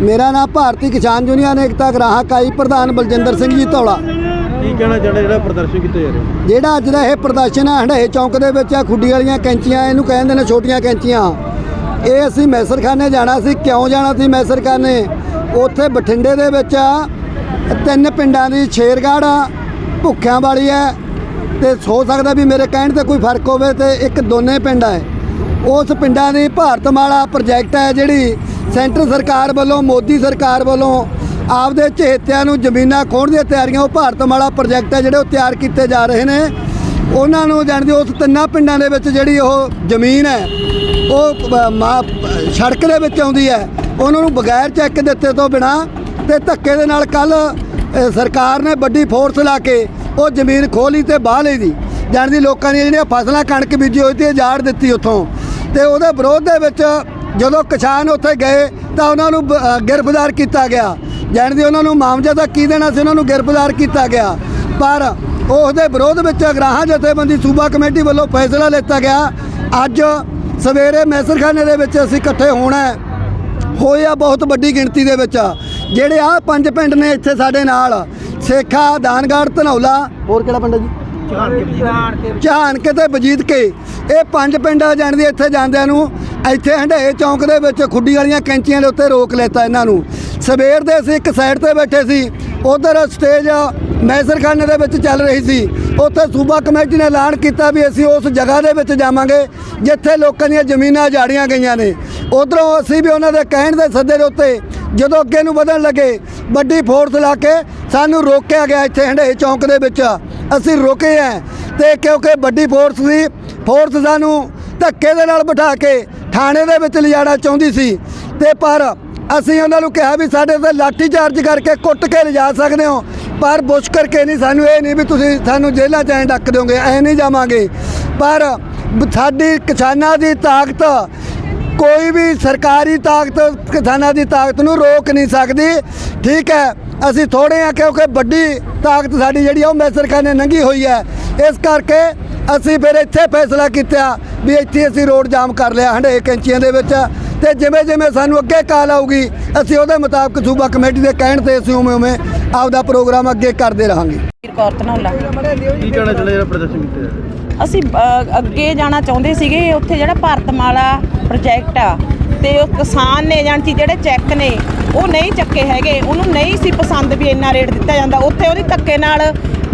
ਮੇਰਾ ਨਾਮ ਭਾਰਤੀ ਕਿਸਾਨ ਯੂਨੀਅਨ ਏਕਤਾ ਗ੍ਰਾਹਕ ਆਈ ਪ੍ਰਧਾਨ ਬਲਜਿੰਦਰ ਸਿੰਘ ਜੀ ਧੌਲਾ। ਕੀ ਕਹਿਣਾ ਚਾਹੁੰਦੇ ਜਿਹੜਾ ਪ੍ਰਦਰਸ਼ਨ ਕੀਤਾ ਜਾ ਰਿਹਾ? ਜਿਹੜਾ ਅੱਜ ਦਾ ਇਹ ਪ੍ਰਦਰਸ਼ਨ ਆ ਹੰਡਾਏ ਚੌਂਕ ਦੇ ਵਿੱਚ ਆ ਖੁੱਡੀ ਵਾਲੀਆਂ ਕੈਂਚੀਆਂ ਇਹਨੂੰ ਕਹਿੰਦੇ ਨੇ ਛੋਟੀਆਂ ਕੈਂਚੀਆਂ। ਇਹ ਅਸੀਂ ਮੈਸਰਖਾਨੇ ਜਾਣਾ ਸੀ ਕਿਉਂ ਜਾਣਾ ਸੀ ਮੈਸਰਖਾਨੇ? ਉੱਥੇ ਬਠਿੰਡੇ ਦੇ ਵਿੱਚ ਤਿੰਨ ਪਿੰਡਾਂ ਦੀ ਛੇਰਗੜ੍ਹ ਆ ਭੁੱਖਿਆਂ ਵਾਲੀ ਹੈ ਤੇ ਹੋ ਸਕਦਾ ਵੀ ਮੇਰੇ ਕਹਿਣ ਤੇ ਕੋਈ ਫ਼ਰਕ ਹੋਵੇ ਤੇ ਇੱਕ ਦੋਨੇ ਪਿੰਡ ਹੈ। ਉਸ ਪਿੰਡਾਂ ਦੀ ਭਾਰਤਮਾਲਾ ਪ੍ਰੋਜੈਕਟ ਹੈ ਜਿਹੜੀ ਸੈਂਟਰ ਸਰਕਾਰ ਵੱਲੋਂ, ਮੋਦੀ ਸਰਕਾਰ ਵੱਲੋਂ ਆਪਦੇ ਚਹੇਤਿਆਂ ਨੂੰ ਜ਼ਮੀਨਾਂ ਖੋਣ ਦੀਆਂ ਤਿਆਰੀਆਂ ਉਹ ਭਾਰਤਮਾਲਾ ਪ੍ਰੋਜੈਕਟ ਹੈ ਜਿਹੜੇ ਉਹ ਤਿਆਰ ਕੀਤੇ ਜਾ ਰਹੇ ਨੇ। ਉਹਨਾਂ ਨੂੰ ਜਾਣਦੇ ਉਸ ਤਿੰਨਾਂ ਪਿੰਡਾਂ ਦੇ ਵਿੱਚ ਜਿਹੜੀ ਉਹ ਜ਼ਮੀਨ ਹੈ, ਉਹ ਸੜਕ ਦੇ ਵਿੱਚ ਆਉਂਦੀ ਹੈ। ਉਹਨਾਂ ਨੂੰ ਬਗੈਰ ਚੈੱਕ ਦਿੱਤੇ ਤੋਂ ਬਿਨਾ ਤੇ ਧੱਕੇ ਦੇ ਨਾਲ ਕੱਲ ਸਰਕਾਰ ਨੇ ਵੱਡੀ ਫੋਰਸ ਲਾ ਕੇ ਉਹ ਜ਼ਮੀਨ ਖੋਲੀ ਲਈ ਤੇ ਬਾਹ ਲਈ ਦੀ। ਜਾਣਦੀ ਲੋਕਾਂ ਦੀਆਂ ਜਿਹੜੀਆਂ ਫਸਲਾਂ ਕਣਕ ਬੀਜੀ ਹੋਈ ਤੇ ਉਜਾੜ ਦਿੱਤੀ ਉੱਥੋਂ। ਤੇ ਉਹਦੇ ਵਿਰੋਧ ਦੇ ਵਿੱਚ ਜਦੋਂ ਕਿਸਾਨ ਉੱਥੇ ਗਏ ਤਾਂ ਉਹਨਾਂ ਨੂੰ ਗ੍ਰਿਫਤਾਰ ਕੀਤਾ ਗਿਆ। ਜਾਣਦੀ ਉਹਨਾਂ ਨੂੰ ਮਾਮਜਾ ਦਾ ਕੀ ਦੇਣਾ ਸੀ, ਉਹਨਾਂ ਨੂੰ ਗ੍ਰਿਫਤਾਰ ਕੀਤਾ ਗਿਆ। ਪਰ ਉਸ ਦੇ ਵਿਰੋਧ ਵਿੱਚ ਅਗਰਾਹਾਂ ਜਥੇਬੰਦੀ ਸੂਬਾ ਕਮੇਟੀ ਵੱਲੋਂ ਫੈਸਲਾ ਲਿੱਤਾ ਗਿਆ। ਅੱਜ ਸਵੇਰੇ ਮੈਸਰਖਾਨੇ ਦੇ ਵਿੱਚ ਅਸੀਂ ਇਕੱਠੇ ਹੋਣਾ ਹੈ। ਹੋਏ ਆ ਬਹੁਤ ਵੱਡੀ ਗਿਣਤੀ ਦੇ ਵਿੱਚ। ਜਿਹੜੇ ਆ ਪੰਜ ਪਿੰਡ ਨੇ ਇੱਥੇ ਸਾਡੇ ਨਾਲ, ਸੇਖਾ, ਦਾਨਗੜ੍ਹ, ਧਨੌਲਾ, ਹੋਰ ਕਿਹੜਾ ਪਿੰਡ ਹੈ ਜੀ? ਚਾਹਣ ਕੇ ਤੇ ਬਜੀਤ ਕੇ। ਇਹ ਪੰਜ ਪਿੰਡਾਂ ਆ ਜਾਣਦੇ ਇੱਥੇ ਜਾਂਦਿਆਂ ਨੂੰ ਇੱਥੇ ਹੰਡਾਏ ਚੌਂਕ ਦੇ ਵਿੱਚ ਖੁੱਡੀ ਵਾਲੀਆਂ ਕੈਂਚੀਆਂ ਦੇ ਉੱਤੇ ਰੋਕ ਲੈਤਾ ਇਹਨਾਂ ਨੂੰ। ਸਵੇਰ ਦੇ ਅਸੀਂ ਇੱਕ ਸਾਈਡ ਤੇ ਬੈਠੇ ਸੀ, ਉਧਰ ਸਟੇਜ ਮੈਸਰਖਾਨੇ ਦੇ ਵਿੱਚ ਚੱਲ ਰਹੀ ਸੀ। ਉੱਥੇ ਸੂਬਾ ਕਮੇਟੀ ਨੇ ਐਲਾਨ ਕੀਤਾ ਵੀ ਅਸੀਂ ਉਸ ਜਗ੍ਹਾ ਦੇ ਵਿੱਚ ਜਾਵਾਂਗੇ, ਜਿੱਥੇ ਲੋਕਾਂ ਦੀਆਂ ਜ਼ਮੀਨਾਂ ਜਾੜੀਆਂ ਗਈਆਂ ਨੇ। ਉਧਰੋਂ ਅਸੀਂ ਵੀ ਉਹਨਾਂ ਦੇ ਕਹਿਣ ਦੇ ਸੱਦੇ ਦੇ ਉੱਤੇ ਜਦੋਂ ਅੱਗੇ ਨੂੰ ਵਧਣ ਲੱਗੇ, ਵੱਡੀ ਫੋਰਸ ਲਾ ਕੇ ਸਾਨੂੰ ਰੋਕਿਆ ਗਿਆ ਇੱਥੇ ਹੰਡਾਏ ਚੌਂਕ ਦੇ ਵਿੱਚ। ਅਸੀਂ ਰੁਕੇ ਆ ਤੇ ਕਿਉਂਕਿ ਵੱਡੀ ਫੋਰਸ ਸੀ ਫੋਰਸ ਸਾਨੂੰ ਧੱਕੇ ਦੇ ਨਾਲ ਬਿਠਾ ਕੇ ਥਾਣੇ ਦੇ ਵਿੱਚ ਲਿਜਾਣਾ ਚਾਹੁੰਦੀ ਸੀ। ਤੇ ਪਰ ਅਸੀਂ ਉਹਨਾਂ ਨੂੰ ਕਿਹਾ ਵੀ ਸਾਡੇ ਤੇ ਲਾਠੀ ਚਾਰਜ ਕਰਕੇ ਕੁੱਟ ਕੇ ਲਿਜਾ ਸਕਦੇ ਹੋ, ਪਰ ਬੁਸ਼ ਕਰਕੇ ਨਹੀਂ, ਸਾਨੂੰ ਇਹ ਨਹੀਂ ਵੀ ਤੁਸੀਂ ਸਾਨੂੰ ਜੇਲ੍ਹਾਂ 'ਚ ਐਂ ਡੱਕ ਦਿਓਗੇ, ਐ ਨਹੀਂ ਜਾਵਾਂਗੇ। ਪਰ ਸਾਡੀ ਕਿਸਾਨਾਂ ਦੀ ਤਾਕਤ ਕੋਈ ਵੀ ਸਰਕਾਰੀ ਤਾਕਤ, ਕਿਸਾਨਾਂ ਦੀ ਤਾਕਤ ਨੂੰ ਰੋਕ ਨਹੀਂ ਸਕਦੀ। ਠੀਕ ਹੈ, ਅਸੀਂ ਥੋੜੇ ਆ ਕਿਉਂਕਿ ਵੱਡੀ ਤਾਕਤ ਸਾਡੀ ਜਿਹੜੀ ਆ, ਉਹ ਮੈਸਰਖਾਨੇ ਨੰਗੀ ਹੋਈ ਹੈ। ਇਸ ਕਰਕੇ ਅਸੀਂ ਫਿਰ ਇੱਥੇ ਫੈਸਲਾ ਕੀਤਾ ਵੀ ਇੱਥੇ ਅਸੀਂ ਰੋਡ ਜਾਮ ਕਰ ਲਿਆ ਹੰਡੇ ਕੈਂਚੀਆਂ ਦੇ ਵਿੱਚ। ਤੇ ਜਿਵੇਂ ਜਿਵੇਂ ਸਾਨੂੰ ਅੱਗੇ ਕਾਲ ਆਊਗੀ ਅਸੀਂ ਉਹਦੇ ਮੁਤਾਬਕ ਸੂਬਾ ਕਮੇਟੀ ਦੇ ਕਹਿਣ ਤੇ ਅਸੀਂ ਉਵੇਂ ਉਵੇਂ ਆਪਦਾ ਪ੍ਰੋਗਰਾਮ ਅੱਗੇ ਕਰਦੇ ਰਹਾਂਗੇ। ਕੀ ਕਹਿਣਾ ਚਾਹੁੰਦੇ ਜਿਹੜਾ ਪ੍ਰਦਰਸ਼ਨ ਕੀਤਾ ਜਾ ਰਿਹਾ ਅਸੀਂ ਅੱਗੇ ਜਾਣਾ ਚਾਹੁੰਦੇ ਸੀਗੇ ਉੱਥੇ ਜਿਹੜਾ ਭਾਰਤਮਾਲਾ ਪ੍ਰੋਜੈਕਟ ਆ ਤੇ ਉਹ ਕਿਸਾਨ ਨੇ ਜਾਣੀ ਕਿ ਜਿਹੜੇ ਚੈੱਕ ਨੇ ਉਹ ਨਹੀਂ ਚੱਕੇ ਹੈਗੇ ਉਹਨੂੰ ਨਹੀਂ ਸੀ ਪਸੰਦ ਵੀ ਇੰਨਾ ਰੇਟ ਦਿੱਤਾ ਜਾਂਦਾ। ਉੱਥੇ ਉਹਦੀ ਧੱਕੇ ਨਾਲ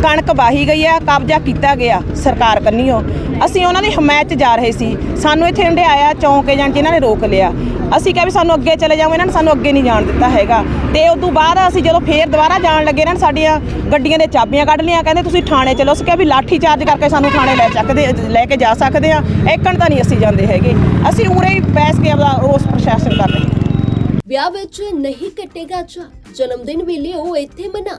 ਕਣਕ ਵਾਹੀ ਗਈ ਆ ਕਬਜ਼ਾ ਕੀਤਾ ਗਿਆ ਸਰਕਾਰ ਕੰਨੀਓ। ਅਸੀਂ ਉਹਨਾਂ ਦੀ ਹਮਾਇਤ 'ਚ ਜਾ ਰਹੇ ਸੀ। ਸਾਨੂੰ ਇੱਥੇ ਹੰਡਿਆਇਆ ਚੌਂਕੇ ਜਾਣ ਇਹਨਾਂ ਨੇ ਰੋਕ ਲਿਆ। ਅਸੀਂ ਕਿਹਾ ਵੀ ਸਾਨੂੰ ਅੱਗੇ ਚਲੇ ਜਾਓ, ਇਹਨਾਂ ਨੇ ਸਾਨੂੰ ਅੱਗੇ ਨਹੀਂ ਜਾਣ ਦਿੱਤਾ ਹੈਗਾ। ਤੇ ਉਸ ਤੋਂ ਬਾਅਦ ਅਸੀਂ ਜਦੋਂ ਫੇਰ ਦੁਬਾਰਾ ਜਾਣ ਲੱਗੇ, ਇਹਨਾਂ ਨੇ ਸਾਡੀਆਂ ਗੱਡੀਆਂ ਦੇ ਚਾਬੀਆਂ ਕੱਢ ਲਈਆਂ। ਕਹਿੰਦੇ, ਤੁਸੀਂ ਥਾਣੇ ਚਲੋ। ਅਸੀਂ ਕਿਹਾ ਵੀ ਲਾਠੀ ਚਾਰਜ ਕਰਕੇ ਸਾਨੂੰ ਥਾਣੇ ਲੈ ਚੱਕਦੇ, ਲੈ ਕੇ ਜਾ ਸਕਦੇ ਆ ਏਕਣ ਤਾਂ ਨਹੀਂ ਅਸੀਂ ਜਾਂਦੇ ਹੈਗੇ। ਅਸੀਂ ਉਰੇ ਹੀ ਬੈਸ ਕੇ ਆਪਦਾ ਰੋਸ ਪ੍ਰਸ਼ਾਸਨ ਕਰ ਰਹੇ ਵਿਆਹ ਵਿੱਚ ਨਹੀਂ ਕੱਟੇਗਾ ਚਾ ਜਨਮ ਦਿਨ ਵੇਲੇ ਉਹ ਇੱਥੇ ਮਨਾ।